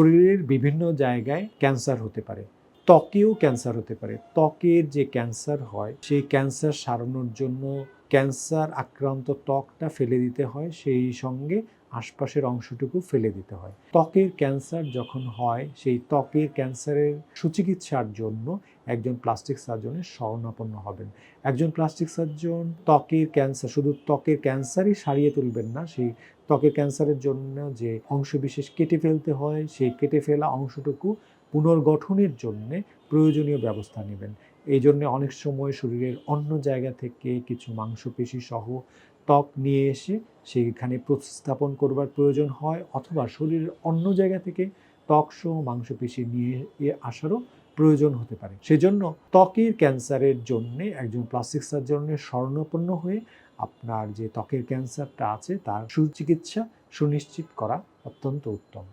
শরীরের বিভিন্ন জায়গায় ক্যান্সার হতে পারে। ত্বকেও ক্যান্সার হতে পারে। ত্বকের যে ক্যান্সার হয়, সেই ক্যান্সার সারানোর জন্য ক্যান্সার আক্রান্ত ত্বকটা ফেলে দিতে হয়, সেই সঙ্গে আশপাশের অংশটুকু ফেলে দিতে হয়। ত্বকের ক্যান্সার যখন হয়, সেই ত্বকের ক্যান্সারের সুচিকিৎসার জন্য একজন প্লাস্টিক সার্জনের শরণাপন্ন হবেন। একজন প্লাস্টিক সার্জন ত্বকের ক্যান্সার শুধু ত্বকের ক্যান্সারই সারিয়ে তুলবেন না, সেই ত্বকের ক্যান্সারের জন্য যে অংশবিশেষ কেটে ফেলতে হয়, সেই কেটে ফেলা অংশটুকু পুনর্গঠনের জন্যে প্রয়োজনীয় ব্যবস্থা নেবেন। এই জন্য অনেক সময় শরীরের অন্য জায়গা থেকে কিছু মাংসপেশি সহ ত্বক নিয়ে এসে সেখানে প্রতিস্থাপন করবার প্রয়োজন হয় অথবা শরীরের অন্য জায়গা থেকে ত্বক সহ মাংসপেশি নিয়ে আসারও প্রয়োজন হতে পারে। সেজন্য ত্বকের ক্যান্সারের জন্যে একজন প্লাস্টিক সার্জনের স্বর্ণপন্ন হয়ে আপনার যে ত্বকের ক্যান্সারটা আছে তার সুচিকিৎসা সুনিশ্চিত করা অত্যন্ত উত্তম।